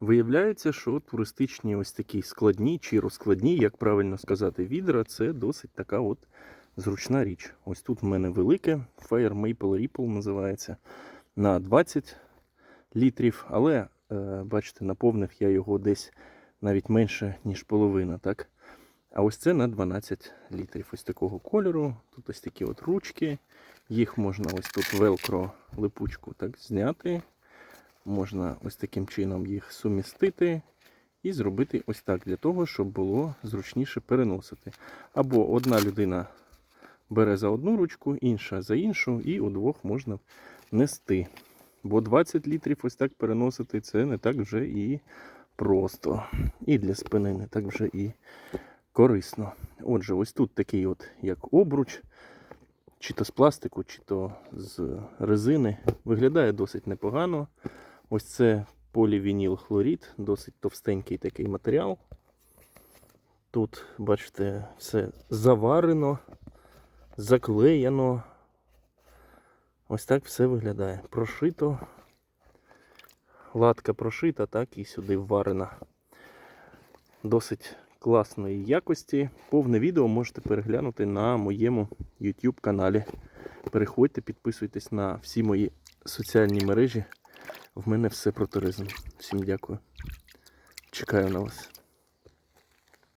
Виявляється, що туристичні ось такі складні чи розкладні, як правильно сказати, відра це досить така от зручна річ. Ось тут в мене велике Fire Maple Ripple називається на 20 літрів, але е, бачите, наповнив я його десь навіть менше, ніж половина. так? А ось це на 12 літрів. Ось такого кольору. Тут ось такі от ручки. Їх можна ось тут велкро липучку так зняти. Можна ось таким чином їх сумістити і зробити ось так для того, щоб було зручніше переносити. Або одна людина бере за одну ручку, інша за іншу, і удвох можна нести. Бо 20 літрів ось так переносити це не так вже і просто. І для спини не так вже і корисно. Отже, ось тут такий от як обруч, чи то з пластику, чи то з резини. Виглядає досить непогано. Ось це полівініл хлорід, досить товстенький такий матеріал. Тут, бачите, все заварено, заклеєно. Ось так все виглядає. Прошито. Латка прошита, так і сюди вварена. Досить класної якості. Повне відео можете переглянути на моєму YouTube каналі. Переходьте, підписуйтесь на всі мої соціальні мережі. В мене все про туризм. Всім дякую. Чекаю на вас.